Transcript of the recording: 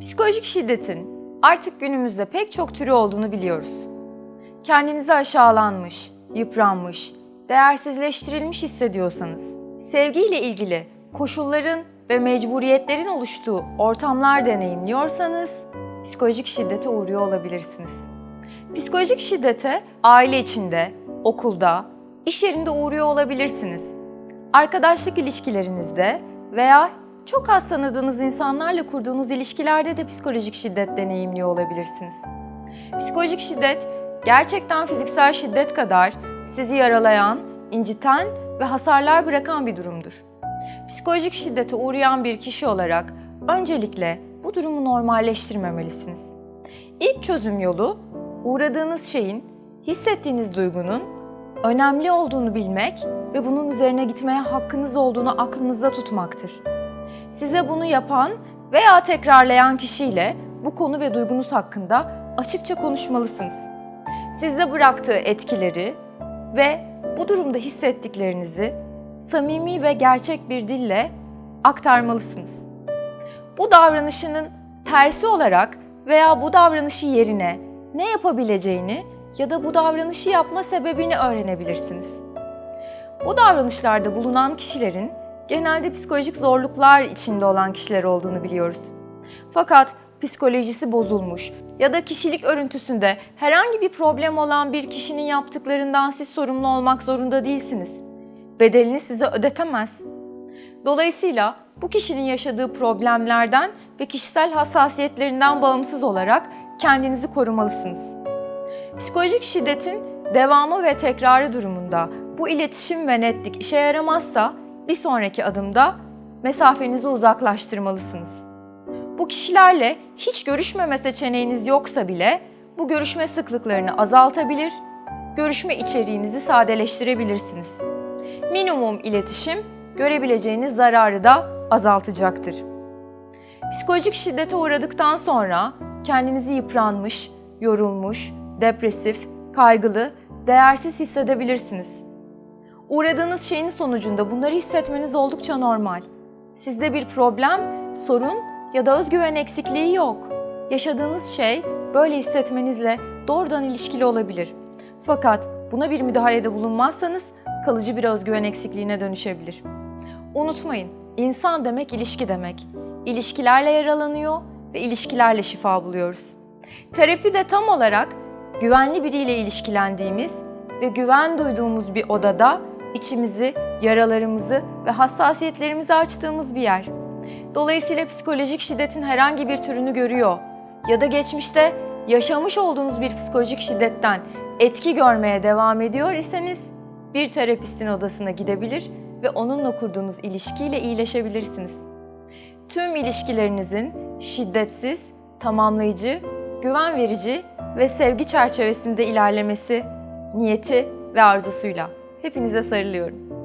Psikolojik şiddetin artık günümüzde pek çok türü olduğunu biliyoruz. Kendinizi aşağılanmış, yıpranmış, değersizleştirilmiş hissediyorsanız, sevgiyle ilgili koşulların ve mecburiyetlerin oluştuğu ortamlar deneyimliyorsanız psikolojik şiddete uğruyor olabilirsiniz. Psikolojik şiddete aile içinde, okulda, iş yerinde uğruyor olabilirsiniz. Arkadaşlık ilişkilerinizde veya çok az tanıdığınız insanlarla kurduğunuz ilişkilerde de psikolojik şiddet deneyimliyor olabilirsiniz. Psikolojik şiddet gerçekten fiziksel şiddet kadar sizi yaralayan, inciten ve hasarlar bırakan bir durumdur. Psikolojik şiddete uğrayan bir kişi olarak öncelikle bu durumu normalleştirmemelisiniz. İlk çözüm yolu uğradığınız şeyin, hissettiğiniz duygunun önemli olduğunu bilmek ve bunun üzerine gitmeye hakkınız olduğunu aklınızda tutmaktır. Size bunu yapan veya tekrarlayan kişiyle bu konu ve duygunuz hakkında açıkça konuşmalısınız. Sizde bıraktığı etkileri ve bu durumda hissettiklerinizi samimi ve gerçek bir dille aktarmalısınız. Bu davranışının tersi olarak veya bu davranışı yerine ne yapabileceğini ya da bu davranışı yapma sebebini öğrenebilirsiniz. Bu davranışlarda bulunan kişilerin genelde psikolojik zorluklar içinde olan kişiler olduğunu biliyoruz. Fakat psikolojisi bozulmuş ya da kişilik örüntüsünde herhangi bir problem olan bir kişinin yaptıklarından siz sorumlu olmak zorunda değilsiniz. Bedelini size ödetemez. Dolayısıyla bu kişinin yaşadığı problemlerden ve kişisel hassasiyetlerinden bağımsız olarak kendinizi korumalısınız. Psikolojik şiddetin devamı ve tekrarı durumunda bu iletişim ve netlik işe yaramazsa bir sonraki adımda mesafenizi uzaklaştırmalısınız. Bu kişilerle hiç görüşmeme seçeneğiniz yoksa bile bu görüşme sıklıklarını azaltabilir, görüşme içeriğinizi sadeleştirebilirsiniz. Minimum iletişim görebileceğiniz zararı da azaltacaktır. Psikolojik şiddete uğradıktan sonra kendinizi yıpranmış, yorulmuş, depresif, kaygılı, değersiz hissedebilirsiniz. Uğradığınız şeyin sonucunda bunları hissetmeniz oldukça normal. Sizde bir problem, sorun ya da özgüven eksikliği yok. Yaşadığınız şey böyle hissetmenizle doğrudan ilişkili olabilir. Fakat buna bir müdahalede bulunmazsanız kalıcı bir özgüven eksikliğine dönüşebilir. Unutmayın, insan demek ilişki demek. İlişkilerle yaralanıyor ve ilişkilerle şifa buluyoruz. Terapi de tam olarak güvenli biriyle ilişkilendiğimiz ve güven duyduğumuz bir odada içimizi, yaralarımızı ve hassasiyetlerimizi açtığımız bir yer. Dolayısıyla psikolojik şiddetin herhangi bir türünü görüyor ya da geçmişte yaşamış olduğunuz bir psikolojik şiddetten etki görmeye devam ediyor iseniz bir terapistin odasına gidebilir ve onunla kurduğunuz ilişkiyle iyileşebilirsiniz. Tüm ilişkilerinizin şiddetsiz, tamamlayıcı, güven verici ve sevgi çerçevesinde ilerlemesi niyeti ve arzusuyla. Hepinize sarılıyorum.